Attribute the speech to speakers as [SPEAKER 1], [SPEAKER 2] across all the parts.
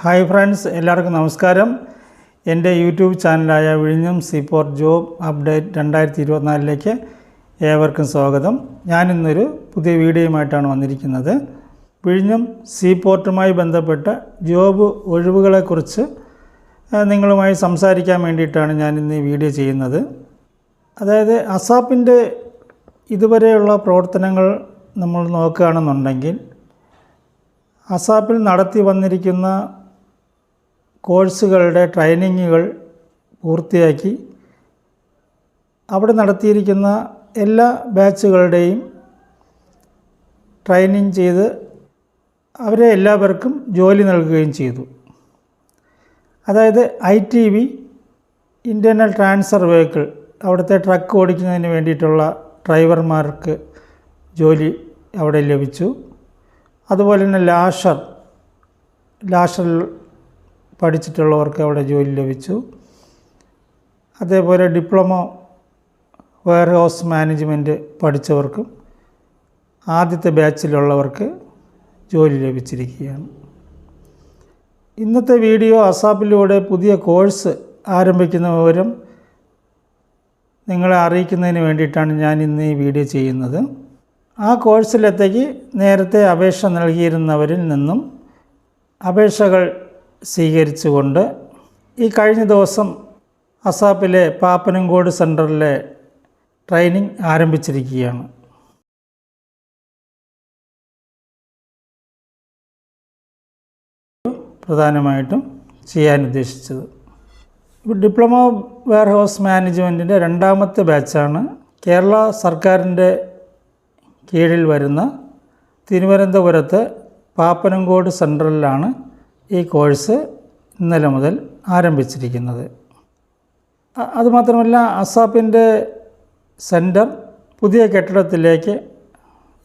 [SPEAKER 1] Hi friends എല്ലാവർക്കും നമസ്കാരം. എന്റെ യൂട്യൂബ് ചാനലായ വിഴിഞ്ഞം സീപോർട്ട് ജോബ് അപ്ഡേറ്റ് രണ്ടായിരത്തി ഇരുപത്തിനാലിലേക്ക് ഏവർക്കും സ്വാഗതം. ഞാനിന്നൊരു പുതിയ വീഡിയോയുമായിട്ടാണ് വന്നിരിക്കുന്നത്. വിഴിഞ്ഞം സീപോർട്ടുമായി ബന്ധപ്പെട്ട ജോബ് ഒഴിവുകളെക്കുറിച്ച് നിങ്ങളുമായി സംസാരിക്കാൻ വേണ്ടിയിട്ടാണ് ഞാൻ ഇന്ന് ഈ വീഡിയോ ചെയ്യുന്നത്. അതായത് അസാപ്പിന്റെ ഇതുവരെയുള്ള പ്രവർത്തനങ്ങൾ നമ്മൾ നോക്കുകയാണെന്നുണ്ടെങ്കിൽ അസാപ്പിൽ നടത്തി വന്നിരിക്കുന്ന കോഴ്സുകളുടെ ട്രെയിനിങ്ങുകൾ പൂർത്തിയാക്കി അവിടെ നടത്തിയിരിക്കുന്ന എല്ലാ ബാച്ചുകളുടെയും ട്രെയിനിങ് ചെയ്ത് അവരെ എല്ലാവർക്കും ജോലി നൽകുകയും ചെയ്തു. അതായത് I T V internal transfer vehicle അവിടുത്തെ ട്രക്ക് ഓടിക്കുന്നതിന് വേണ്ടിയിട്ടുള്ള ഡ്രൈവർമാർക്ക് ജോലി അവിടെ ലഭിച്ചു. അതുപോലെ തന്നെ ലാഷർ ലാഷറിൽ പഠിച്ചിട്ടുള്ളവർക്ക് അവിടെ ജോലി ലഭിച്ചു. അതേപോലെ ഡിപ്ലോമ വെയർ ഹൗസ് മാനേജ്മെന്റ് പഠിച്ചവർക്കും ആദ്യത്തെ ബാച്ചിലുള്ളവർക്ക് ജോലി ലഭിച്ചിരിക്കുകയാണ്. ഇന്നത്തെ വീഡിയോ അസാപ്പിലൂടെ പുതിയ കോഴ്സ് ആരംഭിക്കുന്ന വിവരം നിങ്ങളെ അറിയിക്കുന്നതിന് വേണ്ടിയിട്ടാണ് ഞാൻ ഇന്ന് ഈ വീഡിയോ ചെയ്യുന്നത്. ആ കോഴ്സിലെത്തേക്ക് നേരത്തെ അപേക്ഷ നൽകിയിരുന്നവരിൽ നിന്നും അപേക്ഷകൾ സ്വീകരിച്ചുകൊണ്ട് ഈ കഴിഞ്ഞ ദിവസം അസാപ്പിലെ പാപ്പനംകോട് സെന്ററിലെ ട്രെയിനിങ് ആരംഭിച്ചിരിക്കുകയാണ്. പ്രധാനമായിട്ടും ചെയ്യാൻ ഉദ്ദേശിച്ചത്. ഡിപ്ലോമ വെയർ ഹൗസ് മാനേജ്മെന്റിന്റെ രണ്ടാമത്തെ ബാച്ചാണ് കേരള സർക്കാരിന്റെ കീഴിൽ വരുന്ന തിരുവനന്തപുരത്ത് പാപ്പനംകോട് സെൻട്രലിലാണ് ഈ കോഴ്സ് ഇന്നലെ മുതൽ ആരംഭിച്ചിരിക്കുന്നത്. അതുമാത്രമല്ല അസാപ്പിന്റെ സെന്റർ പുതിയ കെട്ടിടത്തിലേക്ക്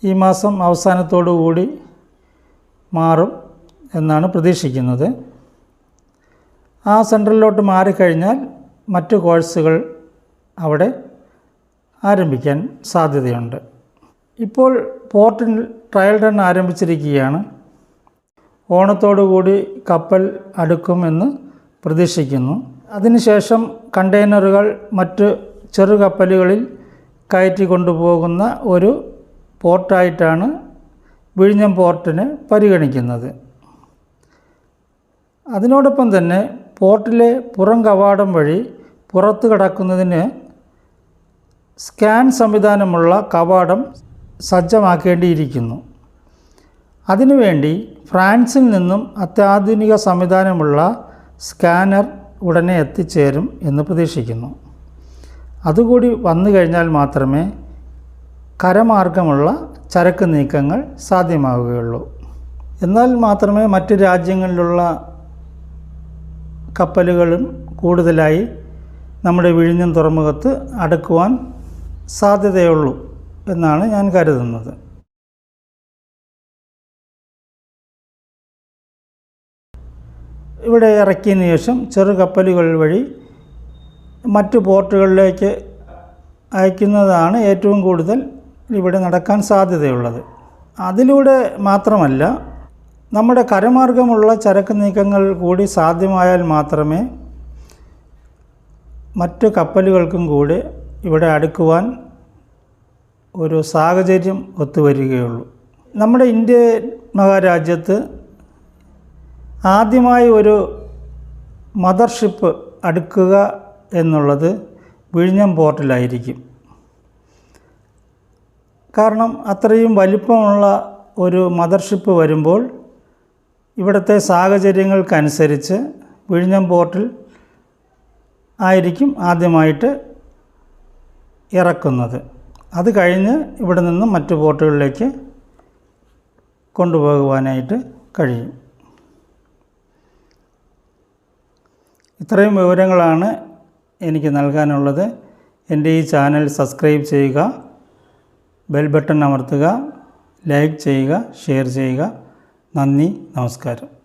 [SPEAKER 1] ഈ മാസം അവസാനത്തോടു കൂടി മാറും എന്നാണ് പ്രതീക്ഷിക്കുന്നത്. ആ സെന്ററിലോട്ട് മാറിക്കഴിഞ്ഞാൽ മറ്റു കോഴ്സുകൾ അവിടെ ആരംഭിക്കാൻ സാധ്യതയുണ്ട്. ഇപ്പോൾ പോർട്ടിൽ ട്രയൽ റൺ ആരംഭിച്ചിരിക്കുകയാണ്. ഓണത്തോടുകൂടി കപ്പൽ അടുക്കുമെന്ന് പ്രതീക്ഷിക്കുന്നു. അതിനുശേഷം കണ്ടെയ്നറുകൾ മറ്റ് ചെറു കപ്പലുകളിൽ കയറ്റി കൊണ്ടുപോകുന്ന ഒരു പോർട്ടായിട്ടാണ് വിഴിഞ്ഞം പോർട്ടിനെ പരിഗണിക്കുന്നത്. അതിനോടൊപ്പം തന്നെ പോർട്ടിലെ പുറം കവാടം വഴി പുറത്തു കടക്കുന്നതിന് സ്കാൻ സംവിധാനമുള്ള കവാടം സജ്ജമാക്കേണ്ടിയിരിക്കുന്നു. അതിനുവേണ്ടി ഫ്രാൻസിൽ നിന്നും അത്യാധുനിക സംവിധാനമുള്ള സ്കാനർ ഉടനെ എത്തിച്ചേരും എന്ന് പ്രതീക്ഷിക്കുന്നു. അതുകൂടി വന്നു കഴിഞ്ഞാൽ മാത്രമേ കരമാർഗമുള്ള ചരക്ക് നീക്കങ്ങൾ സാധ്യമാവുകയുള്ളൂ. എന്നാൽ മാത്രമേ മറ്റ് രാജ്യങ്ങളിലുള്ള കപ്പലുകളും കൂടുതലായി നമ്മുടെ വിഴിഞ്ഞം തുറമുഖത്ത് അടുക്കുവാൻ സാധ്യതയുള്ളൂ എന്നാണ് ഞാൻ കരുതുന്നത്. ഇവിടെ ഇറക്കിയതിന് ശേഷം ചെറു കപ്പലുകൾ വഴി മറ്റു പോർട്ടുകളിലേക്ക് അയക്കുന്നതാണ് ഏറ്റവും കൂടുതൽ ഇവിടെ നടക്കാൻ സാധ്യതയുള്ളത്. അതിലൂടെ മാത്രമല്ല നമ്മുടെ കരമാർഗമുള്ള ചരക്ക് നീക്കങ്ങൾ കൂടി സാധ്യമായാൽ മാത്രമേ മറ്റു കപ്പലുകൾക്കും കൂടി ഇവിടെ അടുക്കുവാൻ ഒരു സാഹചര്യം ഒത്തുവരികയുള്ളൂ. നമ്മുടെ ഇന്ത്യ മഹാരാജ്യത്ത് ആദ്യമായി ഒരു മദർഷിപ്പ് അടുക്കുക എന്നുള്ളത് വിഴിഞ്ഞം പോർട്ടിലായിരിക്കും. കാരണം അത്രയും വലിപ്പമുള്ള ഒരു മദർഷിപ്പ് വരുമ്പോൾ ഇവിടുത്തെ സാഹചര്യങ്ങൾക്കനുസരിച്ച് വിഴിഞ്ഞം പോർട്ടിൽ ആയിരിക്കും ആദ്യമായിട്ട് ഇറക്കുന്നത്. അത് കഴിഞ്ഞ് ഇവിടെ നിന്ന് മറ്റു പോർട്ടുകളിലേക്ക് കൊണ്ടുപോകുവാനായിട്ട് കഴിയും. ഇത്രയും വിവരങ്ങളാണ് എനിക്ക് നൽകാനുള്ളത്. എന്റെ ഈ ചാനൽ സബ്സ്ക്രൈബ് ചെയ്യുക ബെൽ ബട്ടൺ അമർത്തുക ലൈക്ക് ചെയ്യുക ഷെയർ ചെയ്യുക. നന്ദി നമസ്കാരം.